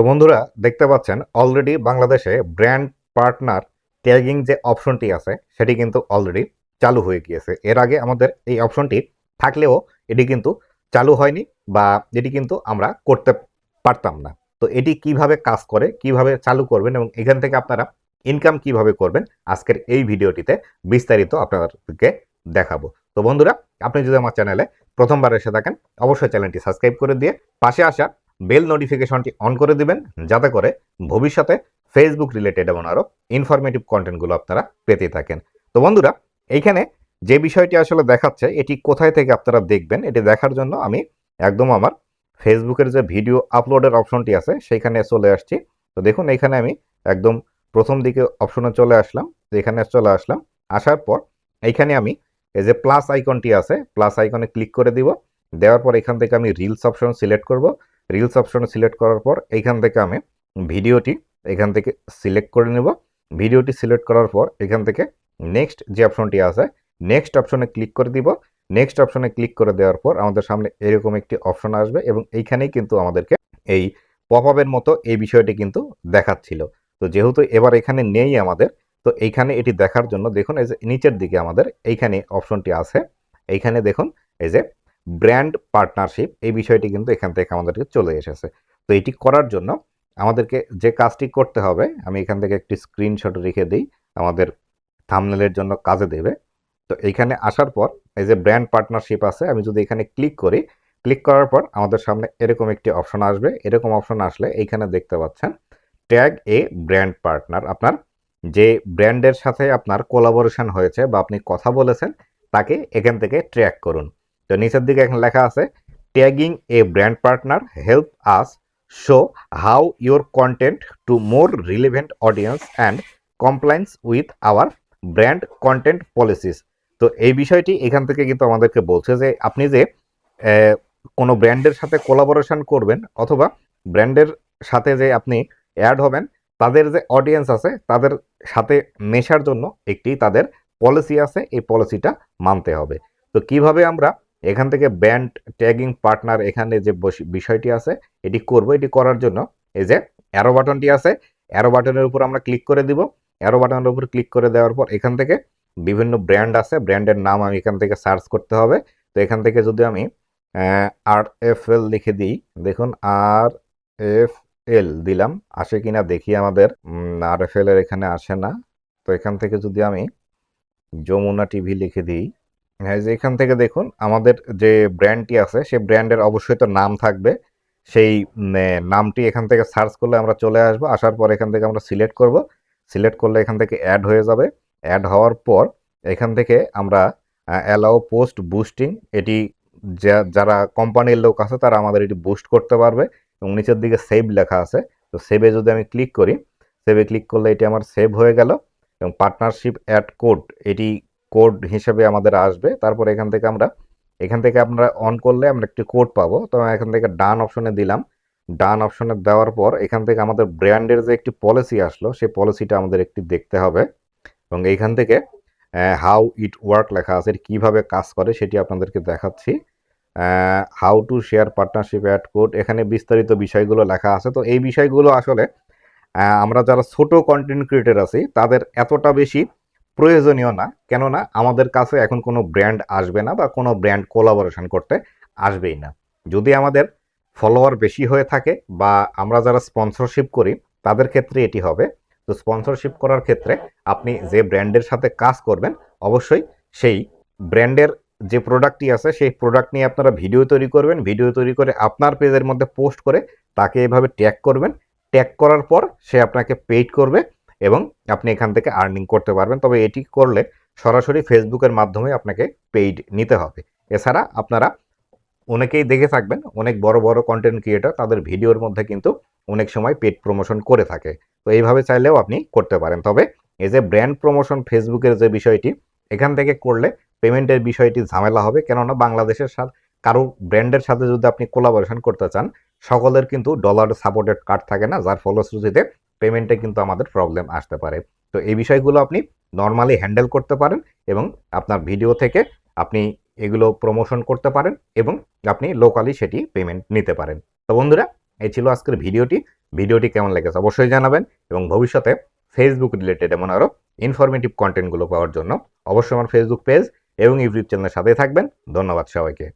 তো বন্ধুরা, দেখতে পাচ্ছেন অলরেডি বাংলাদেশে ব্র্যান্ড পার্টনার ট্যাগিং যে অপশনটি আছে, সেটি কিন্তু অলরেডি চালু হয়ে গিয়েছে। এর আগে আমাদের এই অপশনটি থাকলেও এটি কিন্তু চালু হয়নি বা এটি কিন্তু আমরা করতে পারতাম না। তো এটি কীভাবে কাজ করে, কীভাবে চালু করবেন এবং এখান থেকে আপনারা ইনকাম কীভাবে করবেন, আজকের এই ভিডিওটিতে বিস্তারিত আপনাদেরকে দেখাবো। তো বন্ধুরা, আপনি যদি আমার চ্যানেলে প্রথমবার এসে থাকেন, অবশ্যই চ্যানেলটি সাবস্ক্রাইব করে দিয়ে পাশে আসা বেল নোটিফিকেশনটি অন করে দিবেন, যাতে করে ভবিষ্যতে ফেসবুক রিলেটেড এবং আরও ইনফরমেটিভ কন্টেন্টগুলো আপনারা পেতে থাকেন। তো বন্ধুরা, এইখানে যে বিষয়টি আসলে দেখাচ্ছে, এটি কোথায় থেকে আপনারা দেখবেন, এটি দেখার জন্য আমি একদম আমার ফেসবুকের যে ভিডিও আপলোডের অপশনটি আছে, সেইখানে চলে আসছি। তো দেখুন এখানে আমি একদম প্রথম দিকে অপশনে চলে আসলাম, এখানে চলে আসলাম, আসার পর এইখানে আমি এই যে প্লাস আইকনটি আছে প্লাস আইকনে ক্লিক করে দিব। দেওয়ার পর এখান থেকে আমি রিলস অপশন সিলেক্ট করব। রিলস অপশন সিলেক্ট করার পর এইখান থেকে আমি ভিডিওটি এখান থেকে সিলেক্ট করে নেব। ভিডিওটি সিলেক্ট করার পর এখান থেকে নেক্সট যে অপশনটি আছে নেক্সট অপশনে ক্লিক করে দিব। নেক্সট অপশনে ক্লিক করে দেওয়ার পর আমাদের সামনে এরকম একটি অপশন আসবে এবং এইখানেই কিন্তু আমাদেরকে এই পপ আপের মতো এই বিষয়টি কিন্তু দেখাচ্ছিল। তো যেহেতু এবার এখানে নেই আমাদের, তো এইখানে এটি দেখার জন্য দেখুন এই যে নিচের দিকে আমাদের এইখানে অপশনটি আছে। এইখানে দেখুন এই যে ব্র্যান্ড পার্টনারশিপ এই বিষয়টি কিন্তু এখান থেকে আমাদেরকে চলে এসেছে। তো এটি করার জন্য আমাদেরকে যে কাজটি করতে হবে, আমি এখান থেকে একটি স্ক্রিনশট রেখে দিই, আমাদের থামনেলের জন্য কাজে দেবে। তো এইখানে আসার পর এই যে ব্র্যান্ড পার্টনারশিপ আছে, আমি যদি এখানে ক্লিক করি ক্লিক করার পর আমাদের সামনে এরকম একটি অপশন আসবে। এরকম অপশন আসলে এইখানে দেখতে পাচ্ছেন ট্যাগ এ ব্র্যান্ড পার্টনার আপনার যে ব্র্যান্ডের সাথে আপনার কোলাবোরেশন হয়েছে বা আপনি কথা বলেছেন, তাকে এখান থেকে ট্র্যাক করুন। তো নিচের দিকে এখানে লেখা আছে tagging a brand partner help us show how your content to more relevant audience and compliance with our brand content policies তো এই বিষয়টি এখান থেকে কিন্তু আমাদেরকে বলছে যে, আপনি যে কোনো ব্র্যান্ডের সাথে কোলাবোরেশন করবেন অথবা ব্র্যান্ডের সাথে যে আপনি অ্যাড হবেন, তাদের যে অডিয়েন্স আছে, তাদের সাথে মেশার জন্য একটি তাদের পলিসি আছে, এই পলিসিটা মানতে হবে। তো কীভাবে আমরা এখান থেকে ব্যান্ড ট্যাগিং পার্টনার এখানে যে বিষয়টি আছে, এটি করব, এটি করার জন্য এই যে অ্যারো বাটনটি আছে অ্যারো বাটনের উপর আমরা ক্লিক করে দিব। অ্যারো বাটনের উপর ক্লিক করে দেওয়ার পর এখান থেকে বিভিন্ন ব্র্যান্ড আছে ব্র্যান্ডের নাম আমি এখান থেকে সার্চ করতে হবে। তো এখান থেকে যদি আমি আর এফ এল লিখে দিই, দেখুন আর এফ এল দিলাম, আসে কিনা দেখি আমাদের আর এফ এল এর এখানে আসে না। তো এখান থেকে যদি আমি যমুনা টিভি লিখে দিই হ্যাঁ যে এখান থেকে দেখুন, আমাদের যে ব্র্যান্ডটি আছে, সেই ব্র্যান্ডের অবশ্যই তো নাম থাকবে। সেই নামটি এখান থেকে সার্চ করলে আমরা চলে আসব। আসার পর এখান থেকে আমরা সিলেক্ট করব। সিলেক্ট করলে এখান থেকে অ্যাড হয়ে যাবে। অ্যাড হওয়ার পর এখান থেকে আমরা অ্যালাও পোস্ট বুস্টিং এটি যারা কোম্পানির লোক আছে, তারা আমাদের এটি বুস্ট করতে পারবে। এবং নিচের দিকে সেভ লেখা আছে। তো সেভে যদি আমি ক্লিক করি সেভে ক্লিক করলে এটি আমার সেভ হয়ে গেল। এবং পার্টনারশিপ অ্যাড কোড এটি কোড হিসেবে আমাদের আসবে। তারপর এখান থেকে আমরা, এখান থেকে আমরা অন করলে আমরা একটি কোড পাবো। তো এখান থেকে ডান অপশনে দিলাম। ডান অপশনে দেওয়ার পর এখান থেকে আমাদের ব্র্যান্ডের যে একটি পলিসি আসলো সেই পলিসিটা আমাদের একটি দেখতে হবে। এবং এইখান থেকে হাউ ইট ওয়ার্ক লেখা আছে কীভাবে কাজ করে সেটি আপনাদেরকে দেখাচ্ছি। How to share partnership ad code এখানে বিস্তারিত বিষয়গুলো লেখা আছে। তো এই বিষয়গুলো আসলে আমরা যারা ছোট কন্টেন্ট ক্রিয়েটর আছি, তাদের এতটা বেশি প্রয়োজনীয় না। কেননা আমাদের কাছে এখন কোনো ব্র্যান্ড আসবে না বা কোনো ব্র্যান্ড কোলাবোরেশন করতে আসবেই না। যদি আমাদের ফলোয়ার বেশি হয়ে থাকে বা আমরা যারা স্পন্সরশিপ করি, তাদের ক্ষেত্রে এটি হবে। তো স্পন্সরশিপ করার ক্ষেত্রে আপনি যে ব্র্যান্ডের সাথে কাজ করবেন, অবশ্যই সেই ব্র্যান্ডের যে প্রোডাক্টটি আছে, সেই প্রোডাক্ট নিয়ে আপনারা ভিডিও তৈরি করবেন। ভিডিও তৈরি করে আপনার পেজের মধ্যে পোস্ট করে তাকে এভাবে ট্যাগ করবেন। ট্যাগ করার পর সে আপনাকে পেইড করবে। এবং আপনি এখান থেকে আর্নিং করতে পারবেন। তবে এটি করলে সরাসরি ফেসবুকের মাধ্যমে আপনাকে পেইড নিতে হবে। এছাড়া আপনারা অনেকেই দেখে থাকবেন, অনেক বড় বড় কন্টেন্ট ক্রিয়েটার তাদের ভিডিওর মধ্যে কিন্তু অনেক সময় পেড প্রমোশন করে থাকে। তো এইভাবে চাইলেও আপনি করতে পারেন। তবে এই যে ব্র্যান্ড প্রমোশন ফেসবুকের যে বিষয়টি, এখান থেকে করলে পেমেন্টের বিষয়টি ঝামেলা হবে। কেননা বাংলাদেশের সাথে, কারও ব্র্যান্ডের সাথে যদি আপনি কোলাবোরেশন করতে চান, সকলের কিন্তু ডলার সাপোর্টেড কার্ড থাকে না, যার ফলশ্রুতিতে পেমেন্টে কিন্তু আমাদের প্রবলেম আসতে পারে। তো এই বিষয়গুলো আপনি নর্মালি হ্যান্ডেল করতে পারেন এবং আপনার ভিডিও থেকে আপনি এগুলো প্রমোশন করতে পারেন এবং আপনি লোকালি সেটি পেমেন্ট নিতে পারেন। তো বন্ধুরা, এই ছিল আজকের ভিডিওটি ভিডিওটি কেমন লেগেছে অবশ্যই জানাবেন এবং ভবিষ্যতে ফেসবুক রিলেটেড এমন আরও ইনফরমেটিভ কন্টেন্টগুলো পাওয়ার জন্য অবশ্যই আমার ফেসবুক পেজ এবং ইউটিউব চ্যানেলের সাথে থাকবেন। ধন্যবাদ সবাইকে।